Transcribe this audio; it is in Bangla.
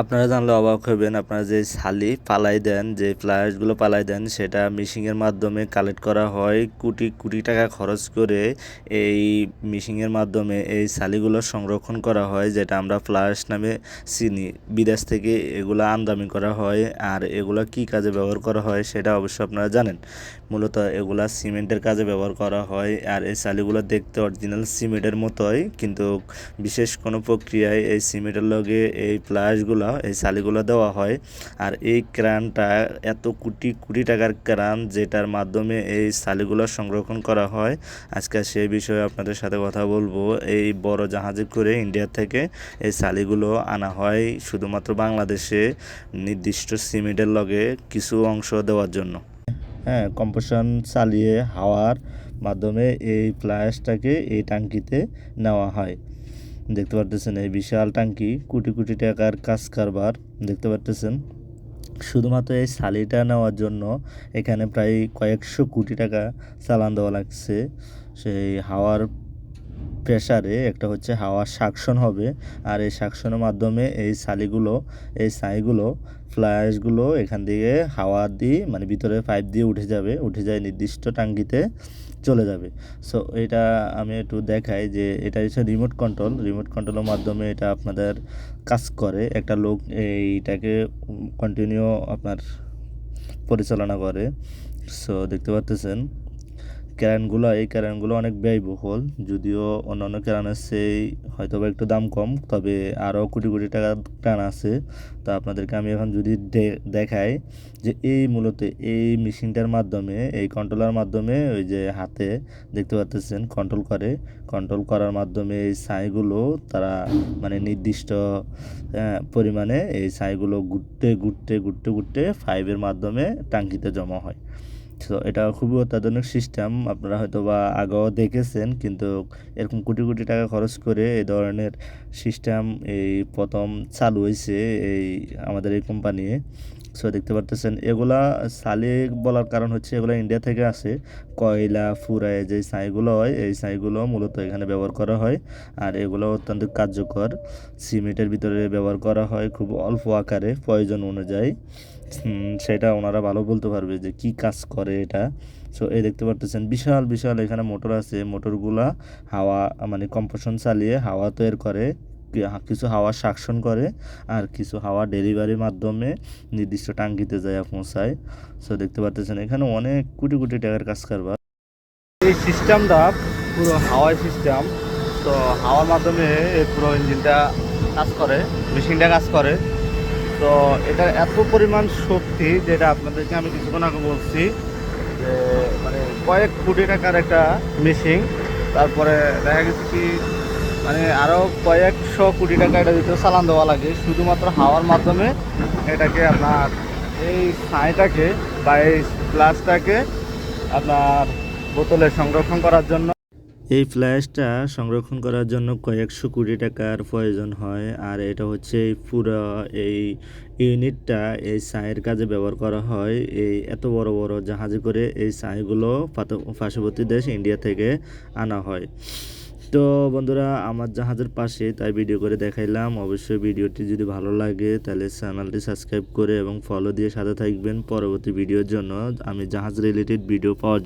আপনারা জানলে অবাক হবেন আপনারা যে শালি পালাই দেন, যে ফ্লায়ার্সগুলো পালাই দেন, সেটা মেশিনের মাধ্যমে কালেক্ট করা হয়। কোটি কোটি টাকা খরচ করে এই মেশিনের মাধ্যমে এই শালিগুলো সংরক্ষণ করা হয়, যেটা আমরা ফ্লায়ার্স নামে চিনি। বিদেশ থেকে এগুলো আমদানি করা হয়, আর এগুলো কি কাজে ব্যবহার করা হয়, সেটা অবশ্য আপনারা জানেন। মূলত এগুলা সিমেন্টের কাজে ব্যবহার করা হয় আর এই ছালিগুলো দেখতে অরিজিনাল সিমেন্টের মতোই, কিন্তু বিশেষ কোনো প্রক্রিয়ায় এই সিমেন্টের লগে এই ফ্লায়ার্সগুলো এই ছালিগুলো দেওয়া হয়। আর এই ক্রানটা এত কোটি কোটি টাকার ক্রান যেটার মাধ্যমে এই ছালিগুলো সংরক্ষণ করা হয়। আজকে সেই বিষয়ে আপনাদের সাথে কথা বলব। এই বড় জাহাজে করে ইন্ডিয়া থেকে এই ছালিগুলো আনা হয় শুধুমাত্র বাংলাদেশে নির্দিষ্ট সিমেন্টের লগে কিছু অংশ দেওয়ার জন্য। হ্যাঁ কম্পোশন চালিয়ে হাওয়ার মাধ্যমে এই ফ্লায়াসটাকে এই ট্যাঙ্কিতে নেওয়া হয়। দেখতে পারতেছেন এই বিশাল ট্যাঙ্কি কোটি কোটি টাকার কাজ কারবার, দেখতে পারতেছেন? শুধুমাত্র এই শালিটা নেওয়ার জন্য এখানে প্রায় কয়েকশো কোটি টাকা চালান দেওয়া লাগছে। সেই হাওয়ার প্রেসারে একটা হচ্ছে হাওয়ার সাকশন হবে। আর এই সাকশনের মাধ্যমে এই ছালিগুলো এই ছাইগুলো ফ্লায়ার্সগুলো এখান থেকে হাওয়া দিয়ে মানে ভিতরে পাইপ দিয়ে উঠে যাবে, উঠে যায় নির্দিষ্ট টাঙ্গিতে চলে যাবে। সো এটা আমি একটু দেখাই যে এটা হচ্ছে রিমোট কন্ট্রোল রিমোট কন্ট্রোলের মাধ্যমে এটা আপনাদের কাজ করে। একটা লোক এইটাকে কন্টিনিউ আপনার পরিচালনা করে। সো দেখতে পাচ্তেছেন ক্যারানগুলো এই ক্যারানগুলো অনেক ব্যয়বহুল। যদিও অন্যান্য ক্যারানের চেয়ে হয়তো বা একটু দাম কম, তবে আরও কোটি কোটি টাকার ক্যারান আছে। তা আপনাদেরকে আমি এখন যদি দেখাই যে এই মূলত এই মেশিনটার মাধ্যমে, এই কন্ট্রোলার মাধ্যমে, ওই যে হাতে দেখতে পাচ্ছেন কন্ট্রোল করে। কন্ট্রোল করার মাধ্যমে এই ছাইগুলো তারা মানে নির্দিষ্ট পরিমাণে এই ছাইগুলো ঘুরতে ঘুরতে ঘুরতে ঘুরতে ফাইভের মাধ্যমে টাঙ্কিতে জমা হয়। তো এটা খুবই অত্যাধুনিক সিস্টেম আপনারা হয়তো বা আগেও দেখেছেন, কিন্তু এরকম কোটি কোটি টাকা খরচ করে এই ধরনের সিস্টেম এই প্রথম চালু হয়েছে এই আমাদের এই কোম্পানি সো দেখতে পারতেছেন। এগুলা সালি বলার কারণ হচ্ছে এগুলো ইন্ডিয়া থেকে আসে। কয়লা, ফুরায় যে ছাইগুলো হয়, এই ছাইগুলো মূলত এখানে ব্যবহার করা হয়। আর এগুলো অত্যন্ত কার্যকর। সিমেন্টের ভিতরে ব্যবহার করা হয় খুব অল্প আকারে, প্রয়োজন অনুযায়ী। সেটা ওনারা ভালো বলতে পারবে যে কি কাজ করে এটা। সো এই দেখতে পারতেছেন, বিশাল বিশাল এখানে মোটর আছে। মোটরগুলা হাওয়া মানে কম্পোশন চালিয়ে হাওয়া তৈরি করে। কিছু হাওয়া সাকশন করে আর কিছু হাওয়া ডেলিভারির মাধ্যমে নির্দিষ্ট টাঙ্কিতে যায় পৌঁছায়। সো দেখতে পাচ্ছেন এখানে অনেক কোটি কোটি টাকার কাজ কারবার। এই সিস্টেমটা পুরো হাওয়াই সিস্টেম তো হাওয়ার মাধ্যমে এই পুরো ইঞ্জিনটা কাজ করে মেশিনটা কাজ করে। তো এটা এত পরিমাণ শক্তি যেটা আপনাদেরকে আমি কিছুক্ষণ আগে বলছি, যে মানে কয়েক কোটি টাকার একটা মেশিন তারপরে দেখা গেছে কি মানে আরও কয়েকশো কোটি টাকা এটা ভিতরে চালান দেওয়া লাগে। শুধুমাত্র হাওয়ার মাধ্যমে এটাকে আপনার এই ছাইটাকে বা এই প্লাসটাকে আপনার বোতলে সংরক্ষণ করার জন্য। এই ফ্ল্যাশটা সংরক্ষণ করার জন্য কয়েকশো কোটি টাকার প্রয়োজন হয়, আর এটা হচ্ছে পুরো এই ইউনিটটা এই ছাইয়ের কাজে ব্যবহার করা হয়। এই এত বড় বড় জাহাজে করে এই ছাইগুলো পার্শ্ববর্তী দেশ ইন্ডিয়া থেকে আনা হয়। তো বন্ধুরা, আমার জাহাজের পাশে তাই ভিডিও করে দেখাইলাম। অবশ্যই ভিডিওটি যদি ভালো লাগে, তাহলে চ্যানেলটি সাবস্ক্রাইব করে এবং ফলো দিয়ে সাথে থাকবেন পরবর্তী ভিডিওর জন্য। আমি জাহাজ রিলেটেড ভিডিও পাওয়ার